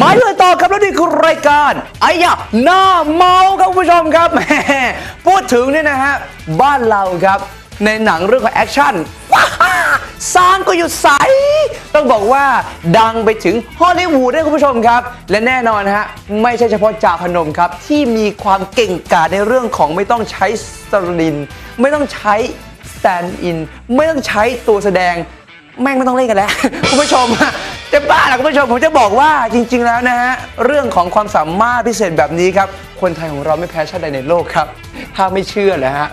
มาเลยต่อครับแล้วนี่คือรายการไอ้ยะหน้าเมาครับคุณผู้ชมครับแหมพูดถึงเนี่ยนะฮะบ้านเราครับในหนังเรื่องของแอคชั่นว้าสร้างก็อยู่ใส ต้องบอกว่าดังไปถึงฮอลลีวูดด้วยคุณผู้ชมครับ และแน่นอนฮะ ไม่ใช่เฉพาะจ่าพนมครับ ที่มีความเก่งกาจในเรื่องของไม่ต้องใช้สลิน ไม่ต้องใช้สแตนด์อิน ไม่ต้องใช้ตัวแสดง แม่งไม่ต้องเล่นกันแล้ว คุณผู้ชม จะบ้าเหรอคุณผู้ชมผมจะบอกว่าจริง ๆ แล้วนะฮะเรื่องของความสามารถพิเศษแบบนี้ครับ คนไทยของเราไม่แพ้ชาติใดในโลกครับ ถ้าไม่เชื่อนะฮะ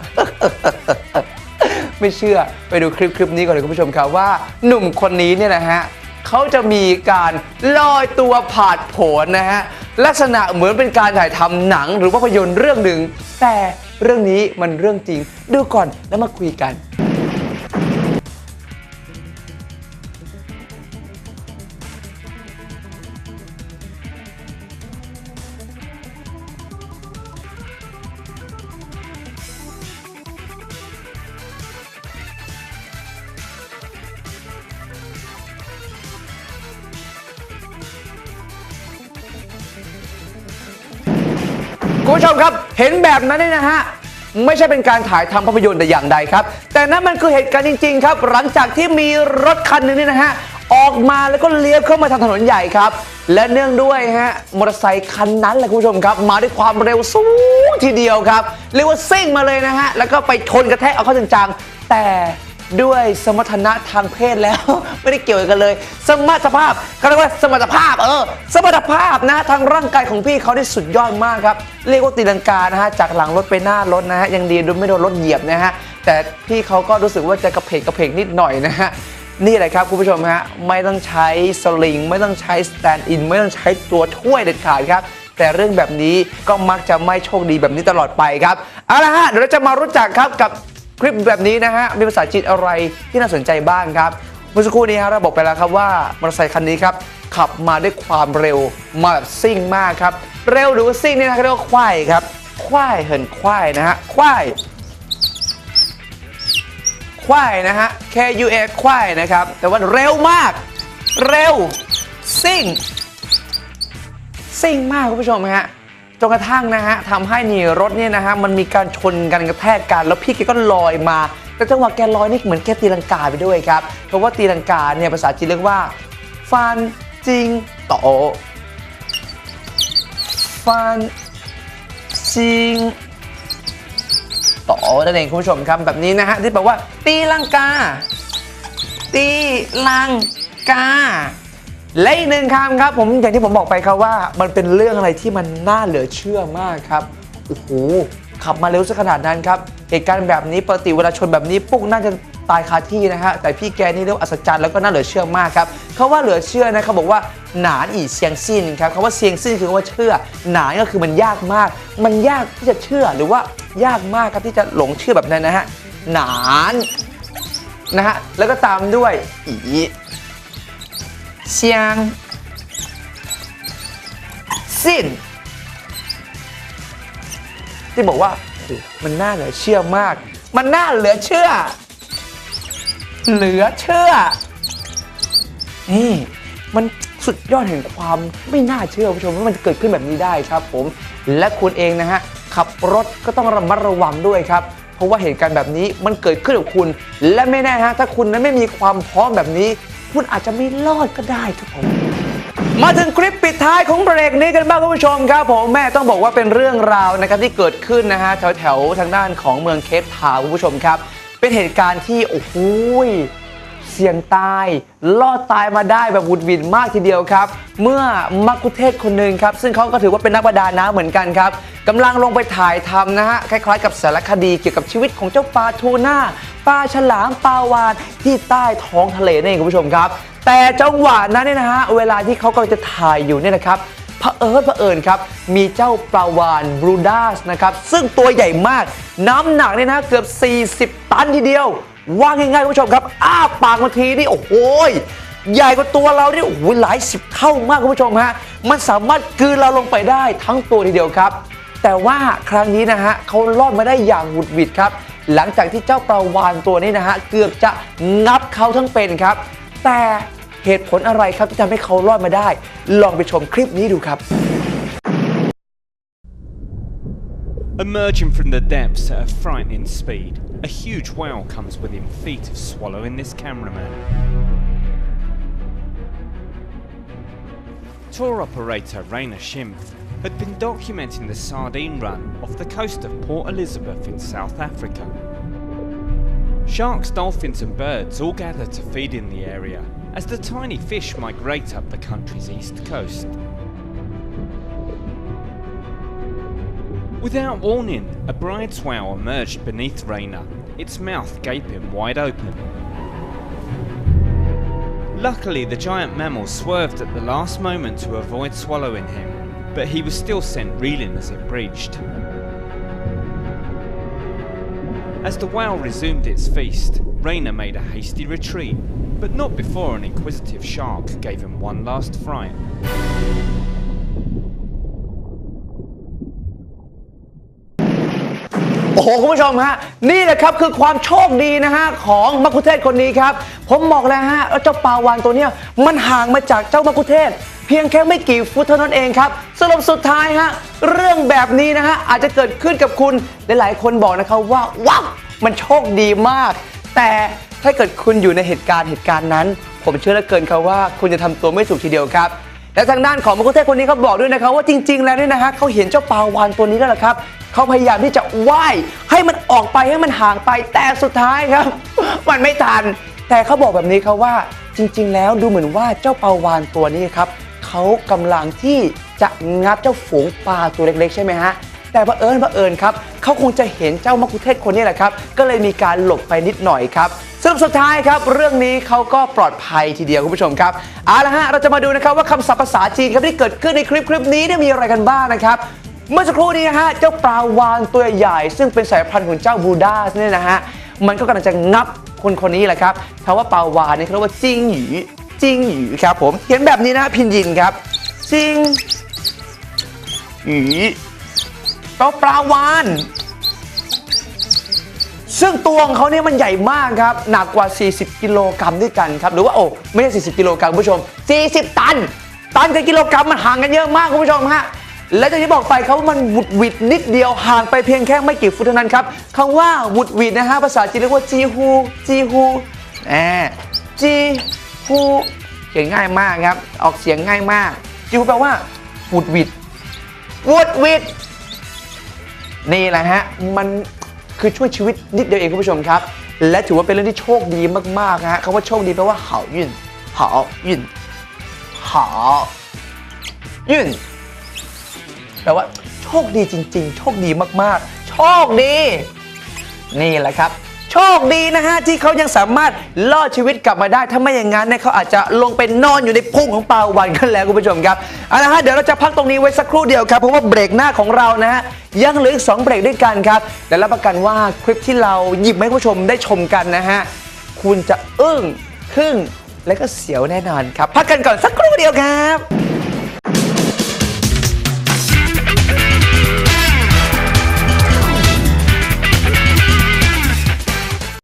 ไม่เชื่อไปดูคลิปคลิปนี้ก่อนเลยคุณผู้ชมครับว่าหนุ่มคนนี้เนี่ยนะฮะเขาจะมีการลอยตัวผาดโผนนะฮะลักษณะเหมือนเป็นการถ่ายทำหนังหรือภาพยนตร์เรื่องหนึ่งแต่เรื่องนี้มันเรื่องจริง ดูก่อนแล้วมาคุยกัน คุณผู้ชมครับ เห็นแบบนั้นเนี่ยนะฮะ ไม่ใช่เป็นการถ่ายทำภาพยนตร์แต่อย่างใดครับ แต่นั่นมันคือเหตุการณ์จริง ๆ ครับ หลังจากที่มีรถคันหนึงเนี่ยนะฮะ ออกมาแล้วก็เลี้ยวเข้ามาทางถนนใหญ่ครับ และเนื่องด้วยฮะมอเตอร์ไซคันนั้นแหละคุณผู้ชมครับ มาด้วยความเร็วสูงทีเดียวครับเรียกว่าซิ่งมาเลยนะฮะแล้วก็ไปชนกระแทกเอาเข้าจังๆแต่ ด้วยสมรรถนะทางเพศแล้ว ไม่ได้เกี่ยวกันเลย สมรรถภาพก็เรียกว่าสมรรถภาพเออสมรรถภาพนะทางร่างกายของพี่เขาได้สุดยอดมากครับเรียกว่าตีลังกานะฮะจากหลังรถไปหน้ารถนะฮะยังดีโดยไม่โดนรถเหยียบนะฮะแต่พี่เขาก็รู้สึกว่าจะกระเพกกระเพกนิดหน่อยนะฮะนี่แหละครับคุณผู้ชมฮะไม่ต้องใช้สลิงไม่ต้องใช้สแตนด์อินไม่ต้องใช้ตัวช่วยเด็ดขาดครับแต่เรื่องแบบนี้ก็มักจะไม่โชคดีแบบนี้ตลอดไปครับเอาละฮะเดี๋ยวเราจะมารู้จักครับกับ คลิปแบบนี้นะฮะมีภาษาจีนอะไรที่น่าสนใจบ้างครับเมื่อสักครู่นี้ฮะเราบอกไปแล้วครับว่ามอเตอร์ไซคันนี้ครับขับมาด้วยความเร็วมาแบบซิ่งมากครับ เร็วหรือว่าซิ่งเนี่ยนะเขาเรียกว่าควายครับควายเหินควายนะฮะควายควายนะฮะ K U A ควายนะครับ แต่ว่าเร็วมาก เร็ว ซิ่ง ซิ่งมากคุณผู้ชมฮะ จนกระทั่งนะฮะทำให้นี่รถเนี่ยนะฮะมันมีการชนกันกระแทกกันแล้วพี่แกก็ลอยมา แต่จังหวะแกลอยนี่เหมือนแกตีลังกาไปด้วยครับ เพราะว่าตีลังกาเนี่ยภาษาจีนเรียกว่า ฟันจริงโตฟันจริงโตนั่นเองคุณผู้ชมครับแบบนี้นะฮะที่แปลว่า ตีลังกา ตีลังกา และอีกหนึ่งคำครับผมอย่างที่ผมบอกไปครับว่า มันเป็นเรื่องอะไรที่มันน่าเหลือเชื่อมากครับโอ้โหขับมาเร็วซะขนาดนั้นครับเหตุการณ์แบบนี้ปกติเวลาชนแบบนี้ปุ๊กน่าจะตายคาที่นะฮะแต่พี่แกนี่เรียกว่าอัศจรรย์แล้วก็น่าเหลือเชื่อมากครับเขาว่าเหลือเชื่อนะเขาบอกว่าหนานอีเซียงซินครับคำว่าเซียงซินคือคำว่าเชื่อ หนานก็คือมันยากมาก มันยากที่จะเชื่อหรือว่ายากมากครับที่จะหลงเชื่อแบบนั้นนะฮะหนานนะฮะแล้วก็ตามด้วยอี เซียงสิ้นที่บอกว่ามันน่าเหลือเชื่อมาก มันน่าเหลือเชื่อ เหลือเชื่อ นี่มันสุดยอดแห่งความไม่น่าเชื่อผู้ชมว่ามันจะเกิดขึ้นแบบนี้ได้ครับผม และคุณเองนะฮะ ขับรถก็ต้องระมัดระวังด้วยครับ เพราะว่าเหตุการณ์แบบนี้มันเกิดขึ้นกับคุณ และไม่แน่ฮะถ้าคุณนั้นไม่มีความพร้อมแบบนี้ คุณอาจจะไม่รอดก็ได้ครับผมมาถึงคลิปปิดท้ายของเบรกนี้กันบ้างคุณผู้ชมครับผมแม่ต้องบอกว่าเป็นเรื่องราวนะครับที่เกิดขึ้นนะฮะแถวแถวๆทางด้านของเมืองเคปทาวน์คุณผู้ชมครับ เป็นเหตุการณ์ที่โอ้โห สี่ยงตายรอดตายมาได้แบบบุดบินมากทีเดียวครับ เมื่อมักคุเทศคนหนึ่งครับ ซึ่งเขาก็ถือว่าเป็นนักประดาน้ำเหมือนกันครับกำลังลงไปถ่ายทำนะฮะคล้ายๆ กับสารคดีเกี่ยวกับชีวิตของเจ้าปลาทูน่าปลาฉลามปลาวานที่ใต้ท้องทะเลนี่เองคุณผู้ชมครับ แต่จังหวะนั้นเนี่ยนะฮะเวลาที่เขากำลังจะถ่ายอยู่เนี่ยนะครับเผอิญเผอิญครับ มีเจ้าปลาวานบรูดาสนะครับ ซึ่งตัวใหญ่มาก น้ำหนักเนี่ยนะเกือบ 40 ตันทีเดียว ว่าง่ายๆคุณผู้ชมครับ อ้าปากมาทีนี่โอ้โหยใหญ่กว่าตัวเรานี่โอ้โหหลายสิบเท่ามากคุณผู้ชมฮะมันสามารถกลืนเราลงไปได้ทั้งตัวทีเดียวครับ แต่ว่าครั้งนี้นะฮะเขารอดมาได้อย่างหวุดหวิดครับ หลังจากที่เจ้าปลาวานตัวนี้นะฮะเกือบจะงับเขาทั้งเป็นครับ แต่เหเหตุผลอะไรครับที่ทำให้เขารอดมาได้ ลองไปชมคลิปนี้ดูครับ Emerging from the depths at a frightening speed, a huge whale comes within feet of swallowing this cameraman. Tour operator Rainer Schimpf had been documenting the sardine run off the coast of Port Elizabeth in South Africa. Sharks, dolphins, and birds all gather to feed in the area as the tiny fish migrate up the country's east coast. Without warning, a bride's whale emerged beneath Rainer, its mouth gaping wide open. Luckily, the giant mammal swerved at the last moment to avoid swallowing him, but he was still sent reeling as it breached. As the whale resumed its feast, Rainer made a hasty retreat, but not before an inquisitive shark gave him one last fright. อ้โหคุณผู้ชมฮะนี่แหละครับคือความโชคดีนะฮะของมักคุเทศคนนี้ครับ ผมบอกแล้วฮะว่าเจ้าปลาวานตัวเนี้ยมันห่างมาจากเจ้ามักคุเทศ เพียงแค่ไม่กี่ฟุตเท่านั้นเองครับสรุปสุดท้ายฮะเรื่องแบบนี้นะฮะอาจจะเกิดขึ้นกับคุณหลายๆ คนบอกนะครับว่าว้าวมันโชคดีมาก แต่ถ้าเกิดคุณอยู่ในเหตุการณ์เหตุการณ์นั้น ผมเชื่อเหลือเกินครับว่าคุณจะทำตัวไม่ถูกทีเดียวครับ และทางด้านของมักคุเทศคนนี้เขาบอกด้วยนะครับว่าจริง ๆ แล้วเนี่ยนะฮะเขาเห็นเจ้าปลาวานตัวนี้แล้วล่ะครับเขาพยายามที่จะว่ายให้มันออกไปให้มันห่างไปแต่สุดท้ายครับ มันไม่ทัน แต่เขาบอกแบบนี้ครับว่าจริง ๆ แล้วดูเหมือนว่าเจ้าปลาวานตัวนี้ครับเขากำลังที่จะงับเจ้าฝูงปลาตัวเล็ก ๆ ใช่ไหมฮะแต่บังเอิญบังเอิญครับเขาคงจะเห็นเจ้ามักคุเทศคนนี้แหละครับ ก็เลยมีการหลบไปนิดหน่อยครับ รุปสุดท้ายครับ เรื่องนี้เขาก็ปลอดภัยทีเดียวคุณผู้ชมครับเอาละฮะเราจะมาดูนะครับว่าคำศัพท์ภาษาจีนครับที่เกิดขึ้นในคลิปคลิปนี้เนี่ยมีอะไรกันบ้างนะครับเมื่อสักครู่นี้นะฮะเจ้าปลาวานตัวใหญ่ ซึ่งเป็นสายพันธุ์ของเจ้าบูดาเนี่ยนะฮะมันก็กำลังจะงับคนคนนี้แหละครับคำว่าปลาวานเนี่ยเขาเรียกว่าจิงหยีจิงหยีครับผมเขียนแบบนี้นะฮะพินยินครับจิงหยีเจ้าปลาวาน ซึ่งตัวของเขาเนี่ยมันใหญ่มากครับ หนักกว่า 40 กิโลกรัมด้วยกันครับ หรือว่าโอ้ไม่ใช่40 กิโลกรัมคุณผู้ชม 40 ตัน ตันกับกิโลกรัมมันห่างกันเยอะมากคุณผู้ชมฮะ และอย่างที่บอกไปครับว่ามันวุดวิดนิดเดียวห่างไปเพียงแค่ไม่กี่ฟุตเท่านั้นครับคำว่าวุดวิดนะฮะภาษาจีนเรียกว่าจีฮูจีฮูแหมจีฮูเขียนง่ายมากครับ ออกเสียงง่ายมากจีฮูแปลว่าวุดวิดวุดวิดนี่แหละฮะมัน คือช่วยชีวิตนิดเดียวเองคุณผู้ชมครับ และถือว่าเป็นเรื่องที่โชคดีมากๆนะฮะคำว่าโชคดีแปลว่าเหายุ่นเหายุ่นเหายุ่นแปลว่าโชคดีจริง ๆ โชคดีมากๆ โชคดี นี่แหละครับ โชคดีนะฮะที่เขายังสามารถรอดชีวิตกลับมาได้ ถ้าไม่อย่างนั้นเนี่ยเขาอาจจะลงไปนอนอยู่ในพุ่งของปลาวานกันแล้วคุณผู้ชมครับเอาละฮะเดี๋ยวเราจะพักตรงนี้ไว้สักครู่เดียวครับเพราะว่าเบรกหน้าของเรานะฮะยังเหลืออีกสองเบรกด้วยกันครับและรับประกันว่าคลิปที่เราหยิบมาให้คุณผู้ชมได้ชมกันนะฮะคุณจะอึ้งทึ่งและก็เสียวแน่นอนครับ พักกันก่อนสักครู่เดียวครับ